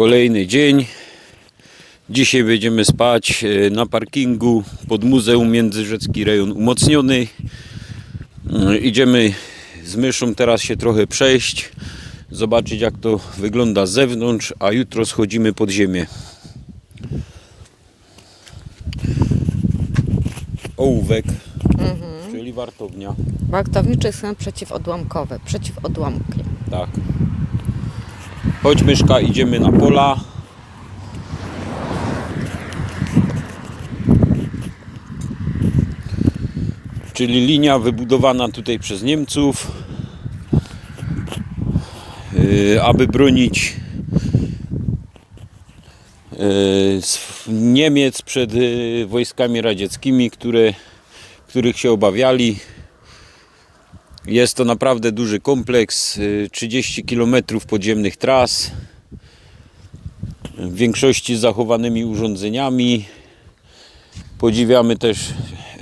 Kolejny dzień. Dzisiaj będziemy spać e, na parkingu pod Muzeum Międzyrzecki Rejon Umocniony. E, Idziemy z myszą teraz się trochę przejść, zobaczyć jak to wygląda z zewnątrz, a jutro schodzimy pod ziemię. Ołówek, czyli wartownia. Wartowniczy stan przeciwodłamkowy, przeciwodłamki. Tak. Chodź myszka, idziemy na pola. Czyli linia wybudowana tutaj przez Niemców, yy, aby bronić sw- Niemiec przed yy, wojskami radzieckimi, które, których się obawiali. Jest to naprawdę duży kompleks, y, 30 km podziemnych tras, w większości zachowanymi urządzeniami. Podziwiamy też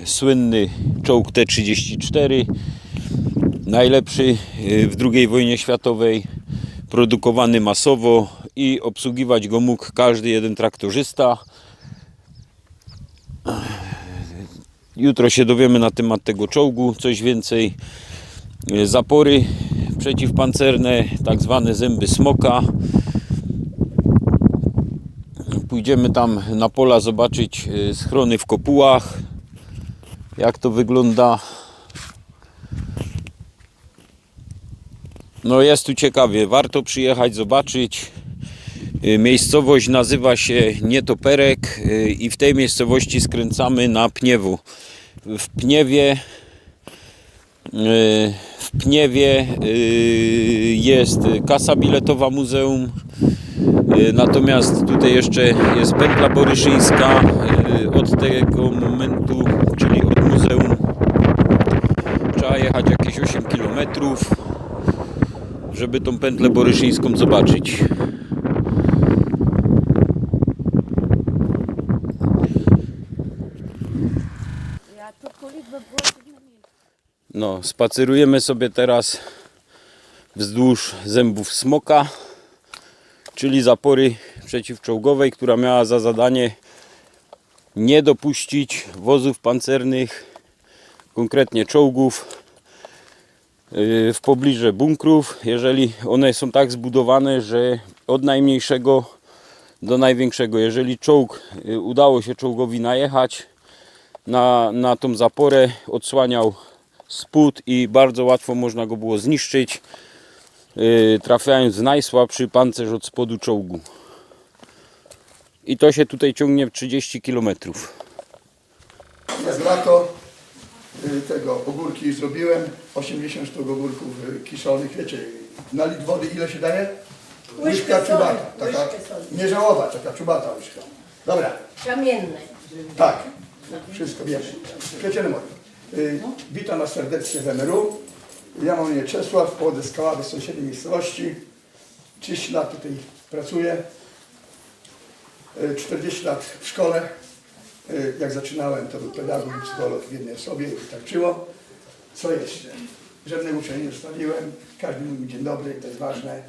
słynny czołg T-34, najlepszy y, w II wojnie światowej, produkowany masowo i obsługiwać go mógł każdy jeden traktorzysta. Jutro się dowiemy na temat tego czołgu coś więcej zapory przeciwpancerne, tak zwane zęby smoka. Pójdziemy tam na pola zobaczyć e, schrony w kopułach, jak to wygląda. No jest tu ciekawie, warto przyjechać, zobaczyć. E, Miejscowość nazywa się Nietoperek i w tej miejscowości skręcamy na Pniewu. W Pniewie W Pniewie yy, jest kasa biletowa muzeum, Yy, natomiast tutaj jeszcze jest pętla boryszyńska. Od tego momentu, czyli od muzeum, trzeba jechać jakieś 8 km, żeby tą pętlę boryszyńską zobaczyć. No, spacerujemy sobie teraz wzdłuż zębów smoka, czyli zapory przeciwczołgowej, która miała za zadanie nie dopuścić wozów pancernych, konkretnie czołgów, yy, w pobliże bunkrów, jeżeli one są tak zbudowane, że od najmniejszego do największego, jeżeli czołg yy, udało się czołgowi najechać na, na tą zaporę, odsłaniał spód i bardzo łatwo można go było zniszczyć, yy, trafiając w najsłabszy pancerz od spodu czołgu. I to się tutaj ciągnie w 30 km. Jest lato, y, tego ogórki zrobiłem, 80 sztuk ogórków y, kiszonych, wiecie, na litr wody ile się daje? Soli, czubata, taka nieżałowa, taka czubata łyżka. Dobra, Kamiennej. tak, wszystko wiemy. Kwiecieny moi, y, witam Was serdecznie w MRU. Ja mam imię Czesław, pochodzę z Kaławy, z sąsiedniej miejscowości. 30 lat tutaj pracuję. Y, 40 lat w szkole. Y, Jak zaczynałem, to był pedagog i psycholog w jednej osobie, wystarczyło. Co jeszcze? Żadnego uczenia nie zostawiłem. Każdy mówi mi dzień dobry, to jest ważne.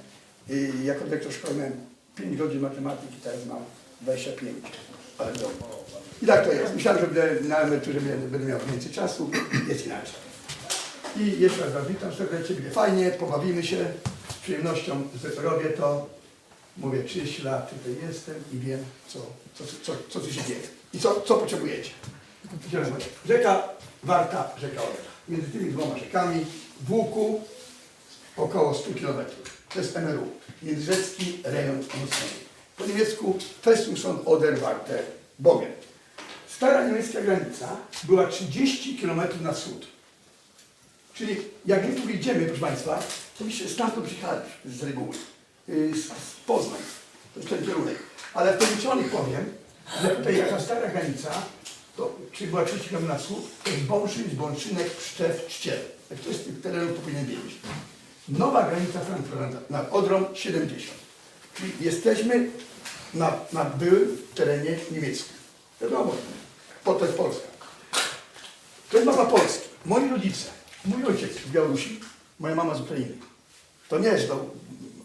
I jako dyrektor szkoły miałem 5 godzin matematyki, teraz mam 25. Ale dobrze. I tak to jest. Myślałem, że będę na emeryturze będę, miał więcej czasu. Jest inaczej. I jeszcze raz Was witam serdecznie, będzie fajnie, pobawimy się. Z przyjemnością robię to. Mówię, 30 lat tutaj jestem i wiem, co, co, co, co tu się dzieje. I co, co potrzebujecie. Rzeka Warta, rzeka Odra. Między tymi dwoma rzekami w łuku około 100 km. To jest MRU. Międzyrzecki rejon umocniony. Po niemiecku Festung Oder Warte Bogen. Stara niemiecka granica była 30 km na wschód. Czyli jak my tu idziemy, proszę Państwa, oczywiście stamtąd przyjechaliśmy z reguły, yy, z, z Poznań, to jest ten kierunek. Ale w policzonych powiem, że tutaj jaka stara granica, to była 30 km na wschód, to jest Bąszyn, Bąszynek, Pszczew, Czciel. Jak ktoś z tych terenów to powinien wiedzieć. Nowa granica Frankfurta nad Odrą 70. Czyli jesteśmy na, na byłym terenie niemieckim. Wiadomo, po to jest Polska. To jest mapa Polski. Moi rodzice, mój ojciec z Białorusi, moja mama z Ukrainy. To nie jest, że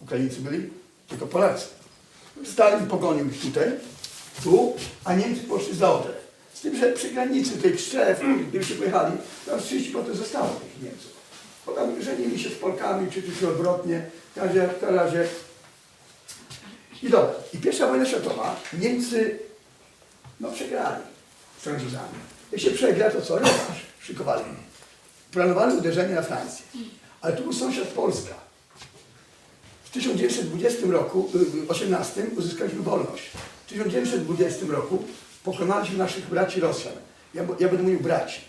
Ukraińcy byli, tylko Polacy. Stalin pogonił ich tutaj, tu, a Niemcy poszli za Odrę. Z tym, że przy granicy tej Pszczew, gdybyście pojechali, tam 30% zostało tych Niemców. Bo tam żenili się z Polkami, czy też odwrotnie. W każdym razie. I dobra. I pierwsza wojna światowa Niemcy no, przegrali Francuzami. Jak się przegra, to co? Rewanż szykowali. Planowali uderzenie na Francję. Ale tu był sąsiad Polska. W 1920 roku, y, 18 uzyskaliśmy wolność. W 1920 roku pokonaliśmy naszych braci Rosjan. Ja, ja będę mówił braci.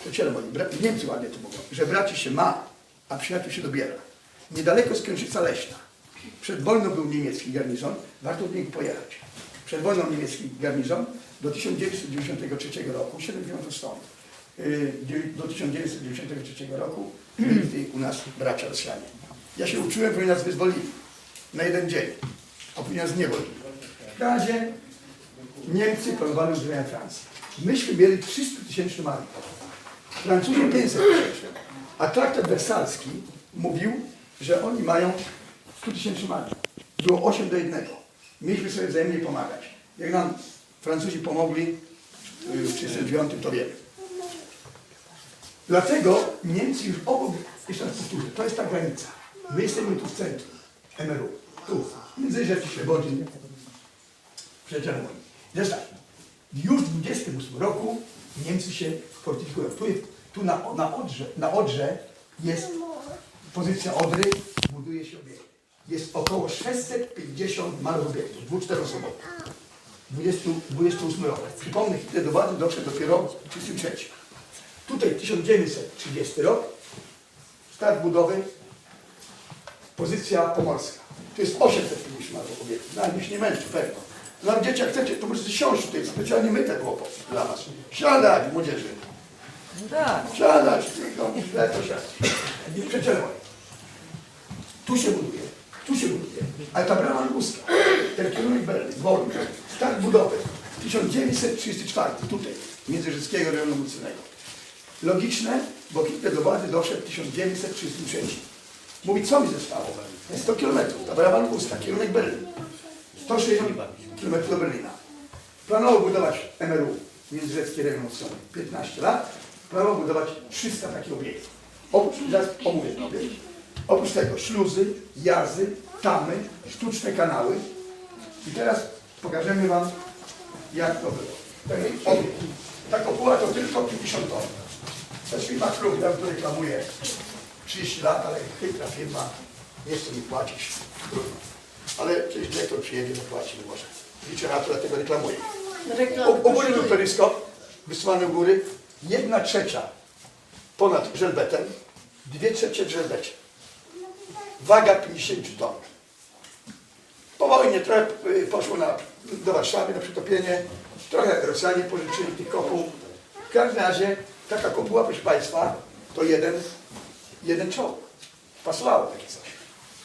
Przyjaciele moi, bra, Niemcy ładnie to mówią, że braci się ma, a przyjaciół się dobiera. Niedaleko z Kężyca Leśna. Przed wojną był niemiecki garnizon, warto w niego pojechać. Przed wojną niemiecki garnizon do 1993 roku, 7 km stąd, yy, do 1993 roku byli u nas bracia Rosjanie. Ja się uczyłem, bo nas wyzwolili na jeden dzień, a później nas nie. W razie Niemcy planowali uderzenie Francji. Myśmy mieli 300 tysięczną armię. Francuzi 500 tysięcy. A traktat wersalski mówił, że oni mają 100 tysięcy armię. Było 8 do 1. Mieliśmy sobie wzajemnie pomagać. Jak nam Francuzi pomogli y, w 1939, to wiemy. Dlatego Niemcy już obok, jeszcze raz powtórzę, to jest ta granica. My jesteśmy tu w centrum MRU. Tu, między Rzeczy Świebodzin, przyjaciele moi. Jest tak, już w 28 roku Niemcy się fortyfikują. Tu, jest, tu na, na, Odrze, na Odrze jest pozycja Odry, buduje się obiekt. Jest około 650 małych obiektów, dwu, czteroosobowych. 20, 28 rok. Przypomnę, Hitler do władzy doszedł dopiero w 1933. Tutaj 1930 rok, start budowy, pozycja pomorska. Tu jest 850 małych obiektów. No, niech się nie męczy, pewno. No ale dzieci, jak chcecie, to możecie siąść tutaj, specjalnie myte było po- dla was. Siadać, młodzieży. Tak. Siadać, tylko źle to siadać. Przyjaciele moi, tu się buduje, tu się buduje, ale ta brama ludzka, ten kierunek Berlin, Wolny, start budowy, 1934, tutaj, Międzyrzeckiego rejonu Lucyjnego. Logiczne, bo Hitler do władzy doszedł w 1933. Mówi, co mi zostało? Jest 100 km, ta brama ludzka, kierunek Berlin. 160 km do Berlina. Planował budować MRU, Międzyrzecki Rejon Lucyjny, 15 lat. Planował budować 300 takich obiektów. Oprócz, zaraz omówię ten obiekt. Oprócz tego śluzy, jazy, tamy, sztuczne kanały. I teraz pokażemy Wam, jak to było. Taki obiekt. Ta kopuła to tylko 50 ton. To jest firma Kruk, ja tu reklamuję 30 lat, ale chytra firma, nie chce mi płacić. Trudno. Ale przecież dyrektor przyjedzie, zapłaci, nie może. Liczę na to, dlatego reklamuję. U, u góry był peryskop, u góry, jedna trzecia ponad żelbetem, dwie trzecie w żelbecie. Waga 50 ton. Po wojnie trochę y, poszło na, do Warszawy na przytopienie, trochę Rosjanie pożyczyli tych kopuł. W każdym razie taka kopuła, proszę Państwa, to jeden, jeden czołg. Pasowało takie coś.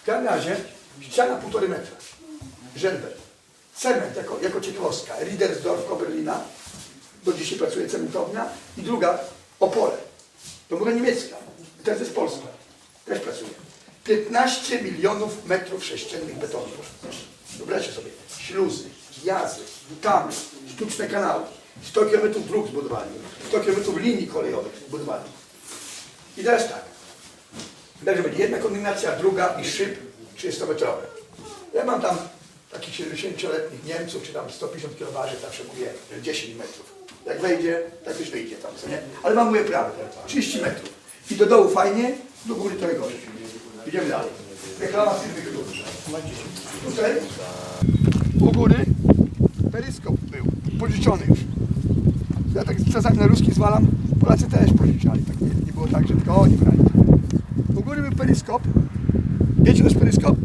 W każdym razie ściana półtorej metra, żelbet, cement jako, jako ciekawostka, Riedersdorf koło Berlina, do dzisiaj pracuje cementownia i druga opole. To była niemiecka, teraz jest polska, też pracuje. 15 milionów metrów sześciennych betonu. Wyobraźcie sobie, śluzy, jazy, tamy, sztuczne kanały, 100 km dróg zbudowali, 100 km linii kolejowych zbudowali. I teraz tak, Także będzie jedna kondygnacja, druga i szyb 30-metrowy. Ja mam tam takich 70-letnich Niemców, czy tam 150 kg, zawsze mówię, że 10 metrów. Jak wejdzie, tak już wyjdzie tam, co nie? Ale mam mówię prawdę, 30 metrów. I do dołu fajnie, do góry trochę gorzej. Idziemy dalej. Reklama firmy Klub. Tutaj u góry peryskop był, pożyczony już. Ja tak czasami na ruski zwalam, Polacy też pożyczali. Tak nie, nie było tak, że tylko oni brali. U góry był peryskop. Wiecie, co jest peryskop?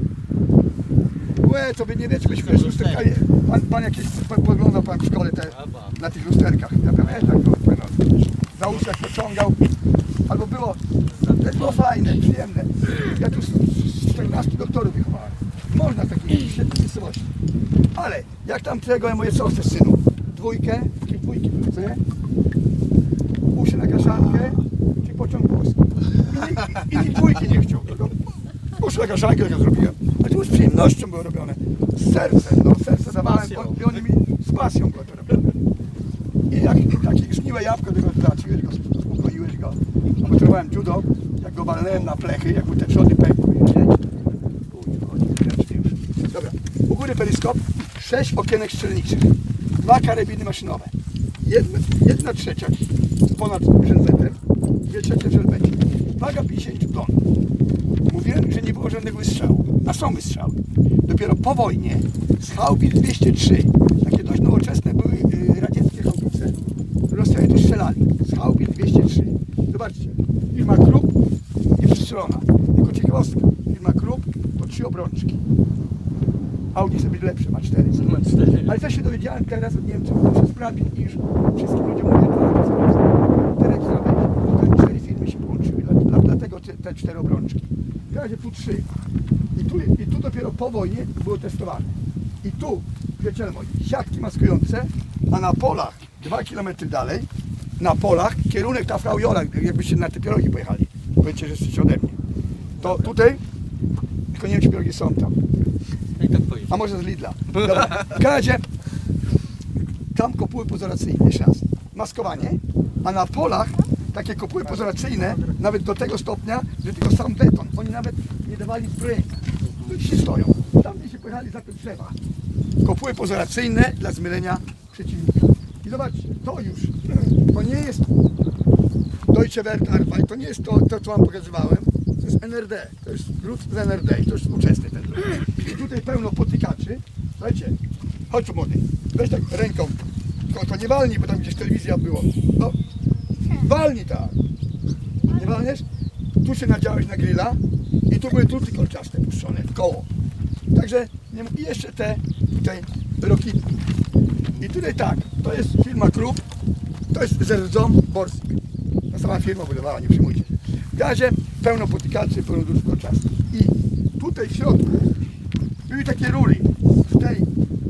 Łe, to wy nie wiecie, byśmy z lusterkami. Pan, pan jakieś, pan, poglądał pan w szkole te, na tych lusterkach. Ja pamiętam, to pan za uszach pociągał. Albo było, to było fajne, przyjemne. Ja tu z z 14 doktorów wychowałem. Można w takiej świetnej miejscowości. Ale jak tam tego moje co chcesz synu? Dwójkę, takie dwójki były, co nie? Uszy na kaszankę, czy pociąg włoski. I, i, i dwójki nie chciał. Tylko prostu taka szajka, jak zrobiłem. Ale to już z przyjemnością było robione. Z sercem, no serce dawałem o- i oni mi z pasją było to robione. I jak takie zgniłe jabłko, tylko traciłeś go, uspokoiłeś go. A Potrzebowałem judo, jak go walnąłem na plechy, jak mu te trzody pękły. nie? Uj, chodź, grzecznie już. Dobra, u góry periskop, sześć okienek strzelniczych, dwa karabiny maszynowe, jedna, jedna trzecia ponad żelbetem, dwie trzecie w żelbecie. Waga 50 ton. Mówiłem, że nie było żadnego wystrzału, a są wystrzały. Dopiero po wojnie z Haubic 203, takie dość nowoczesne były y, radzieckie haubice, Rosjanie też strzelali z Haubic 203. Zobaczcie, firma Krupp i przestrzelona. Jako ciekawostka, firma Krupp to trzy obrączki. Audi chce być lepsze, ma cztery. Ale też się dowiedziałem teraz od Niemców, muszę sprawdzić i już wszystkim ludziom mówię, cztery sprawy, bo te cztery firmy się połączyły, dla, dla, dlatego te, te cztery obrączki. W razie tu trzy. I tu, I tu dopiero po wojnie było testowane. I tu, przyjaciele moi, siatki maskujące, a na polach, dwa kilometry dalej, na polach, kierunek ta Frau Jola, jakbyście na te pierogi pojechali. Powiedzcie, że jesteście ode mnie. To tutaj, tylko nie wiem, czy pierogi są tam. A może z Lidla. Dobra. W razie tam kopuły pozoracyjne, jeszcze raz. Maskowanie, a na polach takie kopuły pozoracyjne, nawet do tego stopnia, że tylko sam beton. Oni nawet nie dawali zbrojenia. Tu się stoją. Tam gdzie się pojechali za te drzewa. Kopuły pozoracyjne dla zmylenia przeciwnika. I zobaczcie, to już, to nie jest Deutsche Wertarbeit, to nie jest to, to, co wam pokazywałem. To jest NRD, to jest lud z NRD i to jest współczesny ten lud. I tutaj pełno potykaczy. Słuchajcie, chodź tu młody, weź tak ręką, tylko to nie walnij, bo tam gdzieś telewizja było. No, walnij tak. Nie walniesz? Tu się nadziałeś na grilla i tu były druty kolczaste puszczone w koło. Także nie, i jeszcze te tutaj rokitki. I tutaj tak, to jest firma Krupp, to jest Zerzom Borsig. Ta sama firma budowała, nie przejmujcie się. W pełno potykaczy, pełno dróg kolczastych. I tutaj w środku były takie rury. W tej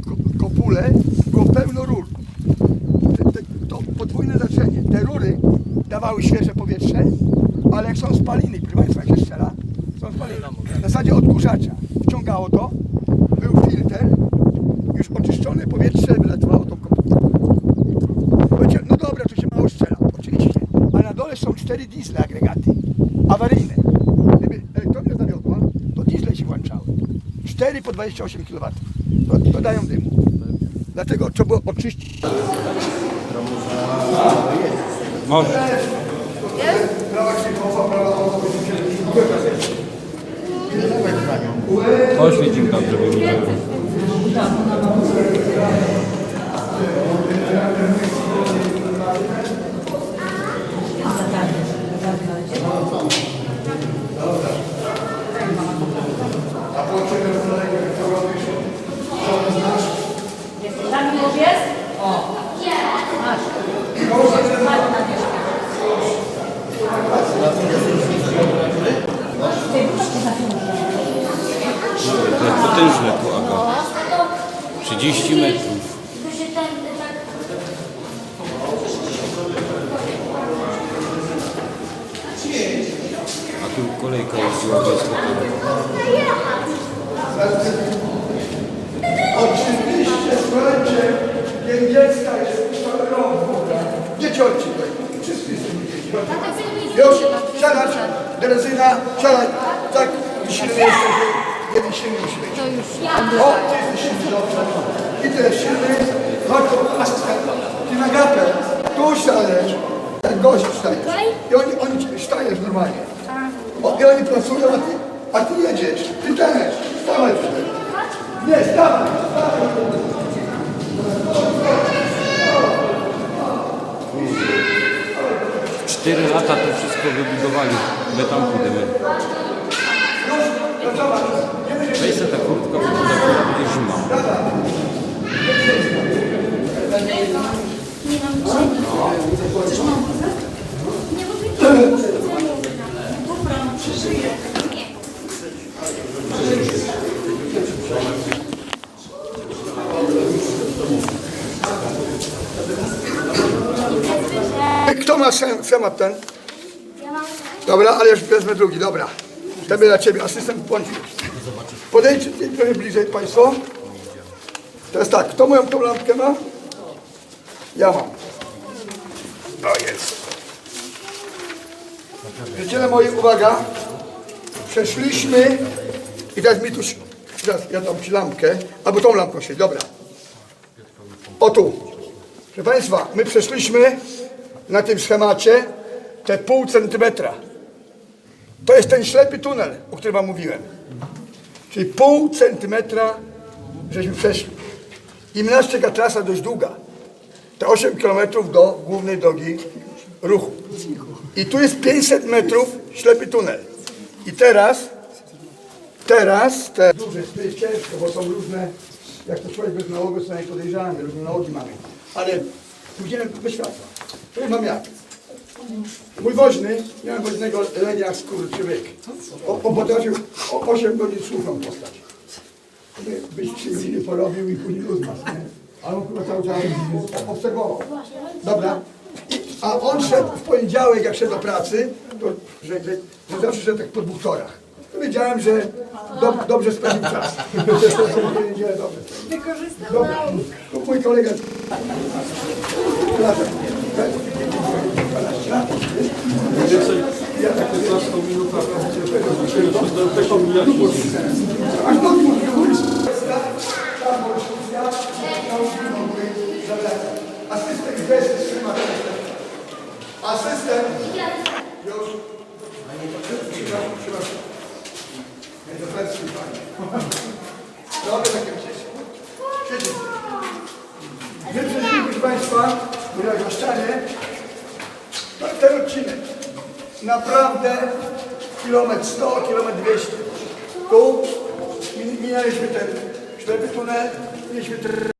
ko- kopule było pełno rur. To podwójne znaczenie. Te rury dawały świeże powietrze, ale jak są spaliny, proszę Państwa, jak się strzela, są spaliny. W zasadzie odkurzacza. Wciągało to, był filtr, już oczyszczone powietrze wylatywało tą kopułę. No dobra, to się mało strzela. Oczywiście. Ale na dole są cztery diesle agregaty. Awaryjne. Gdyby elektrownia zawiodła, to diesle się włączały. 4 po 28 kW. To, to dają dymu. Dlatego trzeba było oczyścić. Może. Prawa tam, żeby. Tam już jest? O. Masz. Masz na wierzchu. To jest potężne tu, Aga. 30 metrów. Tu się ten tak A tu kolejka jeździła bez Oczywiście, słuchajcie, jest cały rok w ogóle. Dzieci tutaj. Wszyscy jesteśmy dzieci. Już, siadać, Terezyna, siadaj. Tak, silny jesteś, jeden silny być. To już O, ty jesteś silny, dobrze. I ty jest silny. Chodź asystent. Ty na gapę. Tu siadajesz. Jak gość wstajesz. I oni, oni wstajesz normalnie. O, I oni pracują, a ty, a ty też. Stawaj tutaj. Nie, stawaj. Cztery lata to wszystko wybudowali. Betonku dymy. Weź sobie ta kurtka, bo to za chwilę będzie zima. nie mam czego. Chcesz mam Nie, bo ty Dobra, przeżyję. Nie. Kto ma sem- schemat ten? Dobra, ale już wezmę drugi, dobra. Tebe dla Ciebie, asystent bądź. Podejdźcie trochę bliżej Państwo. Teraz tak, kto moją tą lampkę ma? Ja mam. O jest. Przyjaciele moi, uwaga. Przeszliśmy i teraz mi tu, teraz ja dam Ci lampkę, albo tą lampką się, dobra. O tu. Proszę Państwa, my przeszliśmy na tym schemacie te pół centymetra. To jest ten ślepy tunel, o którym Wam mówiłem. Czyli pół centymetra żeśmy przeszli. I nas czeka trasa dość długa. Te 8 kilometrów do głównej drogi ruchu. I tu jest 500 metrów ślepy tunel. I teraz, teraz, te duże, to jest ciężko, bo są różne, jak to człowiek bez nałogu, co najpodejrzany, różne nałogi mamy. Ale pójdziemy bez światła. To mam jak. Mój woźny, miałem woźnego lenia on potrafił o 8 godzin słuchą postać. By- Byś trzy godziny porobił i później uzmasł, nie? Ale on chyba cały czas obserwował. Dobra. A on szedł w poniedziałek, jak szedł do pracy, to że, że, że zawsze szedł tak po dwóch torach. Wiedziałem, że do, dobrze spędził czas. W niedzielę dobrze. Dobra. To mój kolega. Ja tak Aż do Asystent gdzie jest trzyma Asystent. Już. Przepraszam, przepraszam. Nie, to plecy pani. Dobry, tak jak się. Siedzi. My przeszliśmy, proszę Państwa, bo na ścianie, ten odcinek. Naprawdę kilometr 100, kilometr 200. Tu mi- minęliśmy ten ślepy tunel, mieliśmy trrr,